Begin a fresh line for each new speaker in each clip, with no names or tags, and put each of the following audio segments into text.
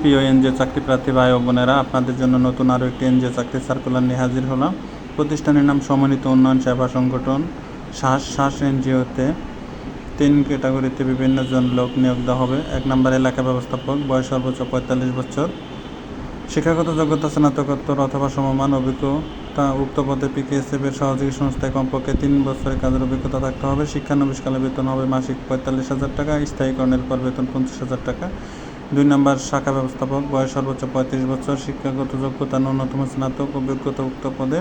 প্রিয় এনজিও চাকরি প্রার্থী ভাই ও বোনেরা, আপনাদের জন্য নতুন আরও একটি এনজিও চাকরি সার্কুলার নিয়ে হাজির হলাম। প্রতিষ্ঠানের নাম সমন্বিত উন্নয়ন সেবা সংগঠন শ্বাস শ্বাস এনজিওতে। তিন ক্যাটাগরিতে বিভিন্ন জন লোক নিয়োগ দেওয়া হবে। এক নম্বর এলাকা ব্যবস্থাপক, বয়স সর্বোচ্চ পঁয়তাল্লিশ বছর। শিক্ষাগত যোগ্যতা, স্নাতকোত্তর অথবা সমমান অভিজ্ঞতা উক্ত পদে পিকেএসএফ এর সহযোগী সংস্থায় কমপক্ষে তিন বছরের কাজের অভিজ্ঞতা থাকতে হবে। শিক্ষানবিশকালে বেতন হবে মাসিক পঁয়তাল্লিশ হাজার টাকা, স্থায়ীকরণের পর বেতন পঞ্চাশ হাজার টাকা। দুই নম্বর শাখা ব্যবস্থাপক, বয়স সর্বোচ্চ পঁয়ত্রিশ বছর, শিক্ষাগত যোগ্যতা ন্যূনতম স্নাতক অভিজ্ঞতা উক্ত পদে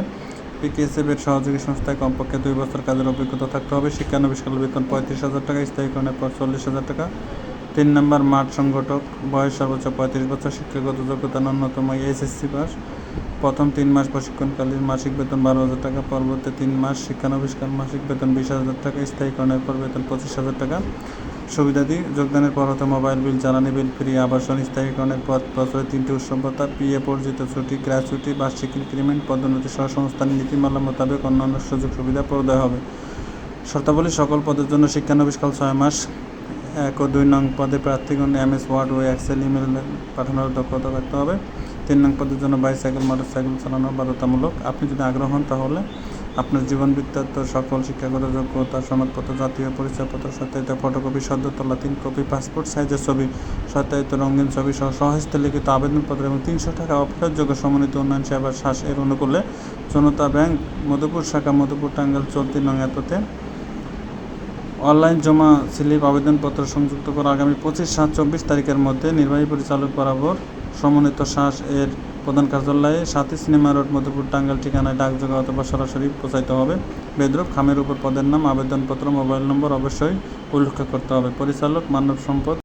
পিকেএসএফ এর সহযোগী সংস্থায় কমপক্ষে দুই বছর কাজের অভিজ্ঞতা থাকতে হবে। শিক্ষানবিশকালে বেতন পঁয়ত্রিশ হাজার টাকা, স্থায়ীকরণের পর চল্লিশ হাজার টাকা। তিন নম্বর মাঠ সংগঠক, বয়স সর্বোচ্চ পঁয়ত্রিশ বছর, শিক্ষাগত যোগ্যতা ন্যূনতম এসএসসি পাস। প্রথম তিন মাস প্রশিক্ষণকালীন মাসিক বেতন বারো হাজার টাকা, পরবর্তী তিন মাস শিক্ষানবিষ্কার মাসিক বেতন বিশ হাজার টাকা, স্থায়ীকরণের পর বেতন পঁচিশ হাজার টাকা। সুবিধাদি যোগদানের পর হতে মোবাইল বিল, জ্বালানি বিল, ফ্রি আবাসন স্থায়ীকরণের পর বছরে তিনটি উৎসব পিএ পর্যিত ছুটি গ্র্যাচুইটি বার্ষিক ইনক্রিমেন্ট পদোন্নতি সহ সংস্থার নীতিমালা মোতাবেক অন্যান্য সুযোগ সুবিধা প্রদায় হবে। শর্তাবলী সকল পদের জন্য শিক্ষানবিষ্কাল ছয় মাস। এক ও দুই নং পদে প্রার্থীগণ এমএস, ওয়ার্ড ও এক্সেল ইমেল পাঠানোর দক্ষতা থাকতে হবে। তিন নং পদের জন্য বাইসাইকেল, মোটরসাইকেল চালানো বাধ্যতামূলক। আপনি যদি আগ্রহ হন তাহলে আপনার জীবন বৃত্তান্ত সকল শিক্ষাগত যোগ্যতা সনদপত্র, জাতীয় পরিচয়পত্র, সত্যায়িত ফটোকপি, সদ্য তোলা তিন কপি, পাসপোর্ট সাইজের ছবি, সত্যায়িত রঙিন ছবি সহ সহস্তে লিখিত আবেদনপত্র এবং তিনশো টাকা অফেরতযোগ্য সমন্বিত উন্নয়ন সেবা শ্বাস এর অনুকূলে জনতা ব্যাংক, মধুপুর শাখা, মধুপুর টাঙ্গাল চলতি নং এততে অনলাইন জমা স্লিপ আবেদনপত্র সংযুক্ত করা আগামী পঁচিশ সাত চব্বিশ তারিখের মধ্যে নির্বাহী পরিচালক বরাবর সমন্বিত শ্বাস এর প্রধান কার্যালয়ে সাথে সিনেমা রোড, মধুপুর টাঙ্গাল ঠিকানায় ডাকযোগে অথবা সরাসরি পৌঁছাইতে হবে। বেদ্রুপ খামের উপর পদের নাম, আবেদনপত্র, মোবাইল নম্বর অবশ্যই উল্লেখ করতে হবে। পরিচালক মানব সম্পদ